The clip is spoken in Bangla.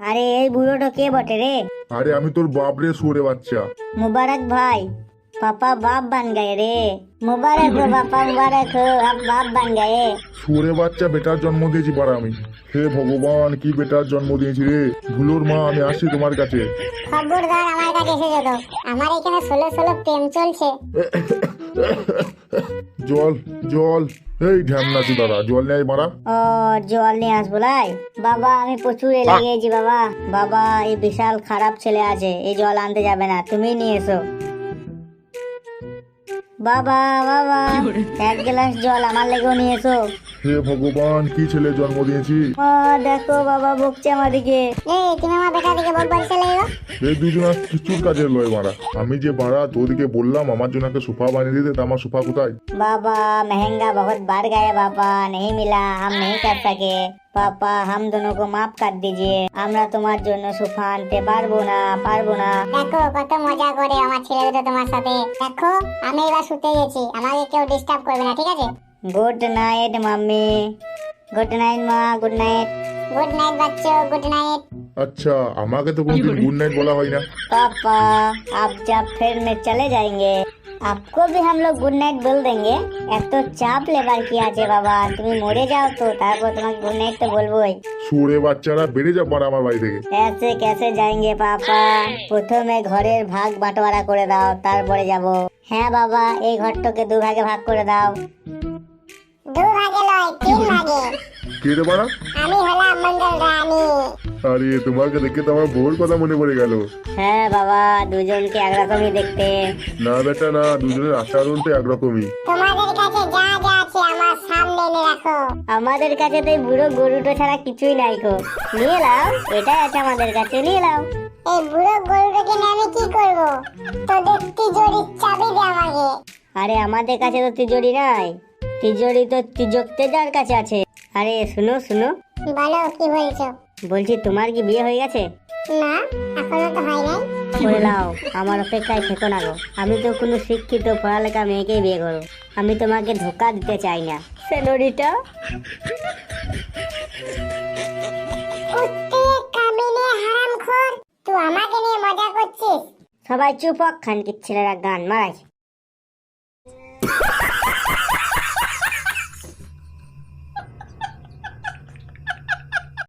আরে এই বুড়োটা কে বটে রে আরে আমি তোর বাপ রে সুরে বাচ্চা मुबारक भाई पापा बाप बन गए रे मुबारक हो पापा मुबारक हो हम बाप बन गए সুরে বাচ্চা বেটার জন্ম দিয়েছি পারা আমি হে ভগবান কি বেটার জন্ম দিয়েছি রে ভুলোর মা আমি আসছি তোমার কাছে খবরদার আমার কাছে এসে যেত আমার এখানে ষোলো ষোলো প্রেম চলছে জল জল। এই ঢ্যামনাচি দাদা জল নেই মারা। ও জল নিয়ে আসব লাই। বাবা আমি প্রচুর লেগে গেছি বাবা। বাবা এই বিশাল খারাপ ছেলে আছে এই জল আনতে যাবে না তুমি নিয়ে এসো। বাবা বাবা এক গ্লাস জল আমার লেগেও নিয়েছো। হে ভগবান কি ছেলে জন্ম দিয়েছি? ও দেখো বাবা বকছে আমার দিকে এই তুমি আমার দিকে বকবার এলো? এই কাজে লয় মারা। আমি যে বাড়া তোদিকে বললাম আমার জন্য একটা সোফা বানিয়ে দিতে তা আমার সোফা কোথায়? বাবা মেহেঙ্গা বহুত বার গায়ে বাবা নেই মিলা আম নেই কর পাপা হাম দোনো কো মাফ কর দিজিয়ে। আমরা তোমার জন্য সোফা আনতে পারব না পারব না। দেখো কত মজা করে আমার ছেলে দুটো তোমার সাথে। দেখো আমি এবার শুতে গেছি। আমাকে কেউ ডিস্টার্ব করবে না ঠিক আছে? Good night mummy. Good night মা গুড নাইট গুড নাইট বাচ্চো গুড নাইট আচ্ছা আমাকে তো কোনোদিন গুড নাইট বলা হয় না। পাপা আপ যা ফের মে চলে যাইঙ্গে। आपको भी हम लोग गुड नाइट बोल देंगे এক তো চাপ লেবার কি আছে বাবা তুমি মরে যাও তো তারপর তোমাকে গুড নাইট তো বলবোই সুরে বাচ্চারা বেড়ে যা পারা আমার বাড়ি থেকে ऐसे कैसे जाएंगे पापा প্রথমে ঘরের ভাগ বাটোয়ারা করে দাও তারপরে যাব হ্যাঁ বাবা এই ঘরটাকে দু ভাগে ভাগ করে দাও দু ভাগে লয় তিন ভাগে কে রে বাড়া আমি হলাম মঙ্গল রানী আরে তোমাকে দেখে তো আমার বউর কথা মনে পড়ে গেল। হ্যাঁ বাবা দুজনকে একরকমই দেখতে। না বেটা না দুজনের আচরণ তো একরকমই। তোমাদের কাছে যা যা আছে আমার সামনে এনে রাখো। আমাদের কাছে তো এই বুড়ো গরুটো ছাড়া কিছুই নাই গো। নিয়ে নাও এটাই আছে আমাদের কাছে নিয়ে নাও। এই বুড়ো গরুটাকে নিয়ে আমি কি করব? তোদের তিজোরির চাবি দে আমাকে। আরে আমাদের কাছে তো তিজোরি নাই। তিজোরি তো তিজক তেজার কাছে আছে। আরে শুনো শুনো। বলো কি বলছো? বলছি তোমার কি বিয়ে হয়ে গেছে? না এখনও তো হয় নাই। করে নাও আমার অপেক্ষায় থেকো না গো। আমি তো কোনো শিক্ষিত পড়ালেখা মেয়েকেই বিয়ে করো আমি তোমাকে ধোকা দিতে চাই না। সেনোরিটা? কুত্তে তুই আমাকে নিয়ে মজা করছিস? সবাই চুপ খানকির ছেলেরা গান মারাইছে।